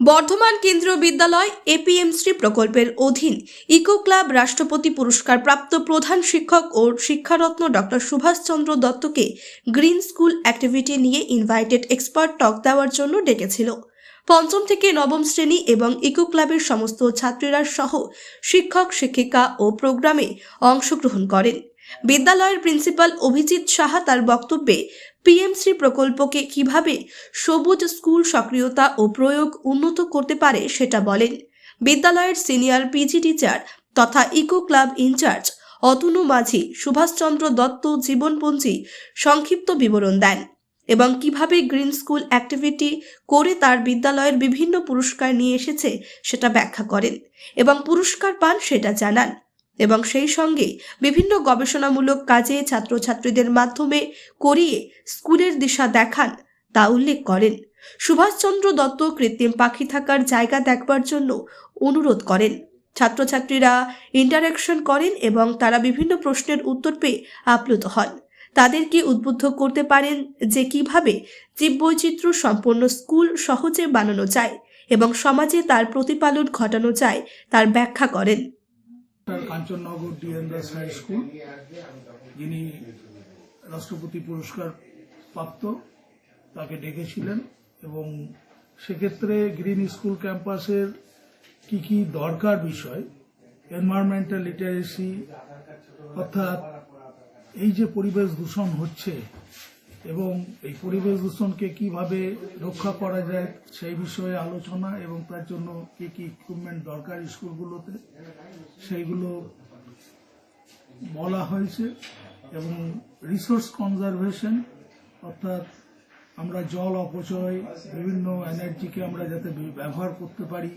বর্ধমান কেন্দ্রীয় বিদ্যালয় এপিএমসি প্রকল্পের অধীন ইকো ক্লাব রাষ্ট্রপতি পুরস্কার প্রাপ্ত প্রধান শিক্ষক ও শিক্ষারত্ন ডক্টর সুভাষচন্দ্র দত্তকে গ্রিন স্কুল অ্যাক্টিভিটি নিয়ে ইনভাইটেড এক্সপার্ট টক দেওয়ার জন্য ডেকেছিল। পঞ্চম থেকে নবম শ্রেণি এবং ইকো ক্লাবের সমস্ত ছাত্রীরা সহ শিক্ষক, শিক্ষিকা ও প্রোগ্রামে অংশগ্রহণ করেন। বিদ্যালয়ের প্রিন্সিপাল অভিজিৎ সাহা তার বক্তব্যে পিএমসি প্রকল্পকে কীভাবে সবুজ স্কুল সক্রিয়তা ও প্রয়োগ উন্নত করতে পারে সেটা বলেন। বিদ্যালয়ের সিনিয়র পিজি টিচার তথা eco club incharge Atanu Majhi, Subhashchandra Dutta, জীবনপঞ্জী সংক্ষিপ্ত বিবরণ দেন এবং কীভাবে গ্রিন স্কুল অ্যাক্টিভিটি করে তার বিদ্যালয়ের বিভিন্ন পুরস্কার নিয়ে এসেছে সেটা ব্যাখ্যা করেন এবং পুরস্কার পান সেটা জানান। এবং সেই সঙ্গে বিভিন্ন গবেষণামূলক কাজে ছাত্রছাত্রীদের মাধ্যমে করিয়ে স্কুলের দিশা দেখান তা উল্লেখ করেন। সুভাষচন্দ্র দত্ত কৃত্রিম পাখি থাকার জায়গা দেখবার জন্য অনুরোধ করেন। ছাত্রছাত্রীরা ইন্টারাকশন করেন এবং তারা বিভিন্ন প্রশ্নের উত্তর পেয়ে আপ্লুত হন। তাদেরকে উদ্বুদ্ধ করতে পারেন যে কীভাবে জীববৈচিত্র্য সম্পন্ন স্কুল সহজে বানানো যায় এবং সমাজে তার প্রতিপালন ঘটানো যায় তার ব্যাখ্যা করেন। Kanchannagar DN Das high school. যিনি রাষ্ট্রপতি পুরস্কার প্রাপ্ত, তাকে ডেকেছিলেন এবং সেক্ষেত্রে গ্রিন স্কুল ক্যাম্পাসের কি কি দরকার বিষয় এনভায়রনমেন্টাল লিটারেসি অর্থাৎ এই যে পরিবেশ দূষণ হচ্ছে এবং এই পরিবেশ দূষণকে কীভাবে রক্ষা করা যায় সেই বিষয়ে আলোচনা এবং তার জন্য কি কি ইকুইপমেন্ট দরকার স্কুলগুলোতে, সেইগুলো বলা হয়েছে এবং রিসোর্স কনজারভেশন অর্থাৎ আমরা জল অপচয়, বিভিন্ন এনার্জিকে আমরা যাতে ব্যবহার করতে পারি।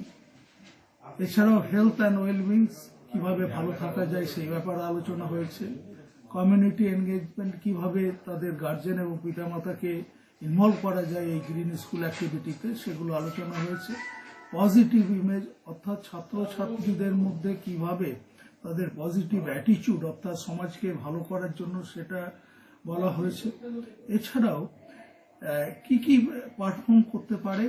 এছাড়াও হেলথ অ্যান্ড ওয়েলবিংস কীভাবে ভালো থাকা যায় সেই ব্যাপারে আলোচনা হয়েছে। কমিউনিটি এনগেজমেন্ট কীভাবে তাদের গার্জেন এবং পিতামাতাকে ইনভলভ করা যায় এই গ্রিন স্কুল অ্যাক্টিভিটিতে সেগুলো আলোচনা হয়েছে। পজিটিভ ইমেজ অর্থাৎ ছাত্রছাত্রীদের মধ্যে কীভাবে তাদের পজিটিভ অ্যাটিচিউড অর্থাৎ সমাজকে ভালো করার জন্য সেটা বলা হয়েছে। এছাড়াও কি কি পারফর্ম করতে পারে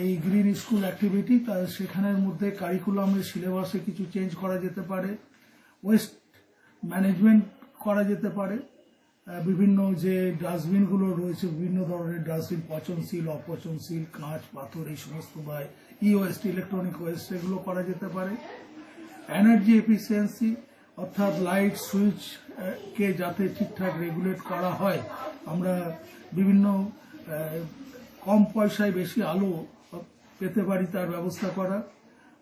এই গ্রিন স্কুল অ্যাক্টিভিটি তা সেখানের মধ্যে কারিকুলামের সিলেবাসে কিছু চেঞ্জ করা যেতে পারে। ওয়েস্ট ম্যানেজমেন্ট করা যেতে পারে। বিভিন্ন যে ডাস্টবিনগুলো রয়েছে, বিভিন্ন ধরনের ডাস্টবিন পচনশীল, অপচনশীল, কাঁচ, পাথর, এই সমস্ত বা ই ওয়েস্ট ইলেকট্রনিক ওয়েস্ট এগুলো করা যেতে পারে। এনার্জি এফিসিয়েন্সি অর্থাৎ লাইট সুইচ কে যাতে ঠিকঠাক রেগুলেট করা হয়, আমরা বিভিন্ন কম পয়সায় বেশি আলো পেতে পারি তার ব্যবস্থা করা।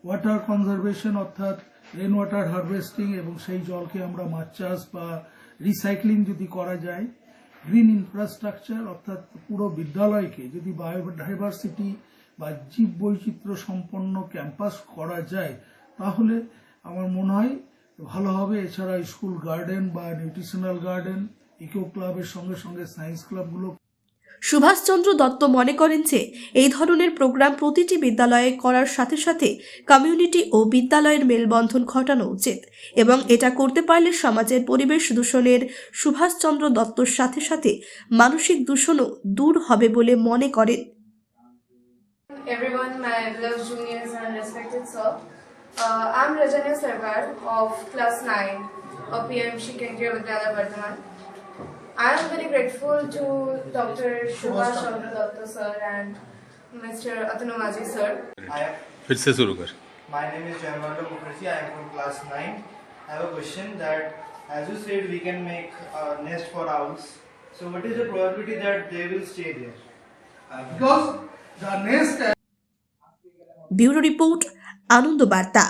ওয়াটার কনজারভেশন অর্থাৎ রেন ওয়াটার হারভেস্টিং এবং সেই জলকে আমরা মাছ চাষ বা রিসাইক্লিং যদি করা যায় গ্রিন ইনফ্রাস্ট্রাকচার অর্থাৎ পুরো বিদ্যালয়কে যদি বায়োডাইভার্সিটি বা জীব বৈচিত্র্য সম্পন্ন ক্যাম্পাস করা যায়, তাহলে আমার মনে হয় ভালো হবে। এছাড়া স্কুল গার্ডেন বা নিউট্রিশনাল গার্ডেন ইকো ক্লাবের সঙ্গে সঙ্গে সায়েন্স ক্লাবগুলো সুভাষচন্দ্র দত্ত মনে করেন যে এই ধরনের প্রোগ্রাম প্রতিটি বিদ্যালয়ে করার সাথে সাথে কমিউনিটি ও বিদ্যালয়ের মেলবন্ধন ঘটানো উচিত এবং এটা করতে পারলে সমাজের পরিবেশ দূষণের সুভাষচন্দ্র দত্তর সাথে সাথে মানসিক দূষণও দূর হবে বলে মনে করেন everyone, my beloved juniors and respected sir. Uh, I'm Rajanya Sarkar of class 9 of PMC Kendriya Vidyalaya Bardhaman. I am very grateful to Dr. Subhash Chandra Datta sir and Mr. Atanu Maji sir. I am, फिर से शुरू कर my name is Jayamanda Mukherjee. I am from class 9. I have a question that, as you said, we can make a nest for owls. So, what is the probability that they will stay there? because the nest bureau report Ananda Barta